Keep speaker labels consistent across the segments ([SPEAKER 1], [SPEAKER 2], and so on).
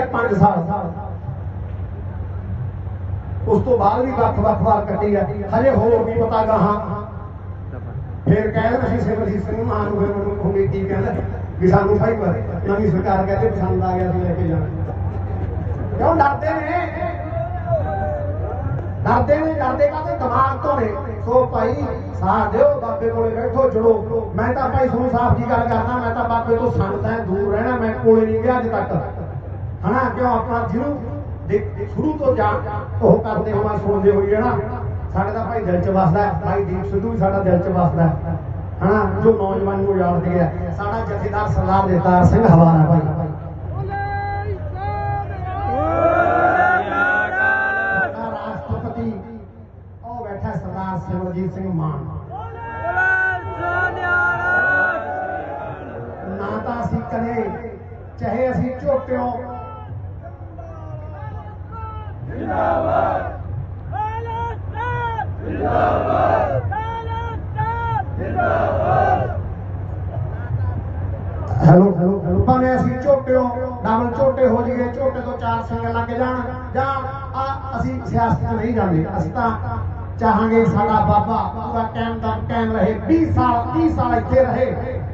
[SPEAKER 1] 5 ਸਾਲ। ਉਸ ਤੋਂ ਬਾਅਦ ਵੀ ਵੱਖ-ਵੱਖ ਵਾਰ ਕੱਟੀ ਆ। ਹਜੇ ਹੋਰ ਵੀ ਪਤਾ ਗਾਹਾਂ। ਫਿਰ ਕਹਿੰਦੇ ਅਸੀਂ ਸਿਮਰਜੀਤ ਸਿੰਘ ਮਾਨ ਨੂੰ ਫਿਰ ਮੈਨੂੰ ਕਮੇਟੀ ਕਹਿੰਦਾ। ਵੀ ਸਾਨੂੰ ਭਾਈ ਨਵੀਂ ਸਰਕਾਰ ਕਹਿੰਦੇ ਪਸੰਦ ਆ ਗਿਆ ਸੀ ਲੈ ਕੇ ਜਾਣਾ। ਕਿਉਂ ਡਰਦੇ ਨੇ? ਡਰਦੇ ਨੇ, ਡਰਦੇ ਕਾਹਦੇ ਦਿਮਾਗ ਤੋਂ ਨੇ। ਸੋ ਭਾਈ, ਸਾਥ ਦਿਓ, ਬਾਬੇ ਕੋਲੇ ਬੈਠੋ, ਜੁੜੋ। ਮੈਂ ਤਾਂ ਭਾਈ ਤੁਹਾਨੂੰ ਸਾਫ਼ ਜੀ ਗੱਲ ਕਰਦਾ, ਮੈਂ ਤਾਂ ਬਾਬੇ ਤੋਂ ਸੰਗਤਾਂ ਦੂਰ ਰਹਿਣਾ, ਮੈਂ ਕੋਲੇ ਨਹੀਂ ਗਿਆ ਅੱਜ ਤੱਕ। ਹਨਾ ਕਿਉਂ ਆਪਣਾ ਜਿਹਨੂੰ ਸ਼ੁਰੂ ਤੋਂ ਜਾ ਉਹ ਕਰਦੇ ਹੋਵਾਂ ਸੁਣਦੇ ਹੋਈ ਹੈ ਸਾਡੇ ਦਾ ਭਾਈ ਦਿਲ ਚ ਵਸਦਾ ਭਾਈ ਦੀਪ ਸਿੱਧੂ ਵੀ ਸਾਡਾ ਦਿਲ ਚ ਵਸਦਾ ਹਨਾ ਜੋ ਨੌਜਵਾਨ ਨੂੰ ਜਾਣਦੇ ਆ। ਸਾਡਾ ਜਥੇਦਾਰ ਸਰਦਾਰ ਦੇਤਾਰ ਸਿੰਘ ਹਵਾਰਾ ਭਾਈ। ਰਾਸ਼ਟਰਪਤੀ, ਉਹ ਬੈਠਾ ਸਰਦਾਰ ਸਿਮਰਜੀਤ ਸਿੰਘ ਮਾਨ। ਨਾ ਤਾਂ ਅਸੀਂ ਕਦੇ, ਚਾਹੇ ਅਸੀਂ ਝੋਟਿਓ ਹੈਲੋ ਹੈਲੋ ਹੈਲੋ ਭਾਵੇਂ ਅਸੀਂ ਝੋਟਿਓ ਡਬਲ ਝੋਟੇ ਹੋ ਜਾਈਏ ਝੋਟੇ ਤੋਂ ਚਾਰ ਸੰਗ ਲੱਗ ਜਾਣ ਜਾਂ ਆ ਅਸੀਂ ਸਿਆਸਤ 'ਚ ਨਹੀਂ ਜਾਂਦੇ ਅਸੀਂ ਤਾਂ ਚਾਹਾਂਗੇ ਸਾਡਾ ਬਾਬਾ ਪੂਰਾ ਟਾਈਮ ਦਾ ਟਾਈਮ ਰਹੇ 20 ਸਾਲ 30 ਸਾਲ ਇੱਥੇ ਰਹੇ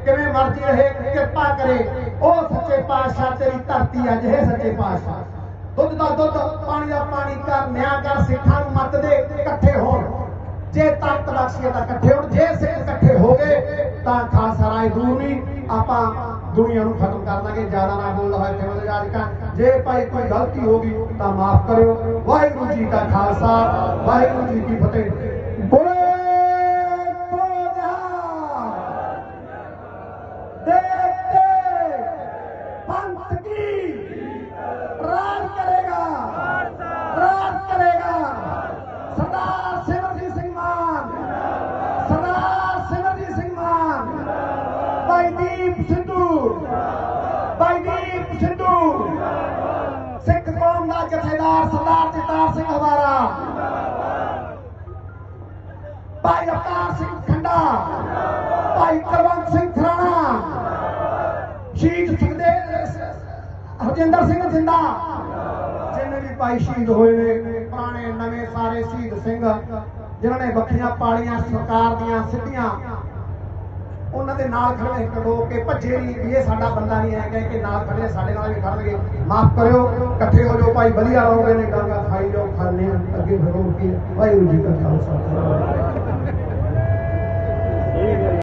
[SPEAKER 1] ਕਿਵੇਂ ਮਰਜ਼ੀ ਰਹੇ ਕਿਰਪਾ ਕਰੇ ਉਹ ਸੱਚੇ ਪਾਤਸ਼ਾਹ ਤੇਰੀ ਧਰਤੀ ਆ ਜਿਹੇ ਸੱਚੇ ਪਾਤਸ਼ਾਹ ਦੁੱਧ ਦਾ ਦੁੱਧ ਪਾਣੀ ਦਾ ਪਾਣੀ ਕਰ ਨੂੰ ਮੱਤ ਦੇ ਇਕੱਠੇ ਹੋਣ। ਜੇ ਤਖਤ ਬਖਸ਼ੀਏ ਤਾਂ ਇਕੱਠੇ ਹੋਣ, ਜੇ ਸਿੱਖ ਇਕੱਠੇ ਹੋ ਗਏ ਤਾਂ ਖਾਲਸਾ ਰਾਜ ਦੂਰ ਨਹੀਂ। ਆਪਾਂ ਦੁਨੀਆ ਨੂੰ ਖਤਮ ਕਰ ਦਾਂਗੇ, ਜ਼ਿਆਦਾ ਨਾ ਬੋਲਦਾ ਹੋਇਆ ਤੇ ਮਤਲਬ ਅੱਜ ਜੇ ਭਾਈ ਕੋਈ ਗਲਤੀ ਹੋ ਗਈ, ਤਾਂ ਮਾਫ ਕਰਿਓ। ਵਾਹਿਗੁਰੂ ਜੀ ਕਾ ਖਾਲਸਾ, ਵਾਹਿਗੁਰੂ ਜੀ ਕੀ ਫਤਿਹ ਬੋਲੇ ਬੋਲਾ ਦੇਖਤੇ ਪੰਥ ਕੀ ਰਾਜ ਕਰੇਗਾ ਰਾਜ ਕਰੇਗਾ ਸਰਦਾਰ ਸਿਮਰਜੀਤ ਸਿੰਘ ਮਾਨ ਸਰਦਾਰ ਸਿਮਰਜੀਤ ਸਿੰਘ ਮਾਨ ਭਾਈ ਸਿੱਧੂ। ਭਾਈ ਸਿੱਧੂ। ਸਿੱਖ ਕੌਮ ਦਾ ਜਥੇਦਾਰ ਸਰਦਾਰ ਜਗਤਾਰ ਸਿੰਘ ਹਵਾਰਾ। ਭਾਈ ਅਵਤਾਰ ਸਿੰਘ ਖੰਡਾ। ਭਾਈ ਕੁਲਵੰਤ ਸਿੰਘ ਖਰਾਣਾ। ਸ਼ਹੀਦ ਸੁਖਦੇਵ ਹਰਜਿੰਦਰ ਸਿੰਘ ਜਿੰਦਾ। ਜਿੰਨੇ ਵੀ ਭਾਈ ਸ਼ਹੀਦ ਹੋਏ ਨੇ, ਪੁਰਾਣੇ, ਨਵੇਂ, ਸਾਰੇ ਸ਼ਹੀਦ ਸਿੰਘ, ਜਿਨ੍ਹਾਂ ਨੇ ਬੱਖੀਆਂ ਪਾਲੀਆਂ ਸਰਕਾਰ ਦੀਆਂ ਸਿੱਧੀਆਂ ਉਹਨਾਂ ਦੇ ਨਾਲ ਖੜੇ ਖੜੋ ਕੇ ਭੱਜੇ ਵੀ ਇਹ ਸਾਡਾ ਬੰਦਾ ਨਹੀਂ ਹੈ ਕਹਿ ਕੇ ਨਾਲ ਖੜੇ ਸਾਡੇ ਨਾਲ ਵੀ ਖੜਨਗੇ ਮਾਫ ਕਰਿਓ, ਇਕੱਠੇ ਹੋ ਜਾਓ ਭਾਈ, ਵਧੀਆ ਰਹੋਗੇ ਨਹੀਂ ਡਾਂਗਾ ਖਾਈ ਜਾਓ ਖਾਣੇ ਅੱਗੇ ਫਿਰੋ ਕੇ ਵਾਹਿਗੁਰੂ ਜੀ ਕਾ ਖਾਲਸਾ।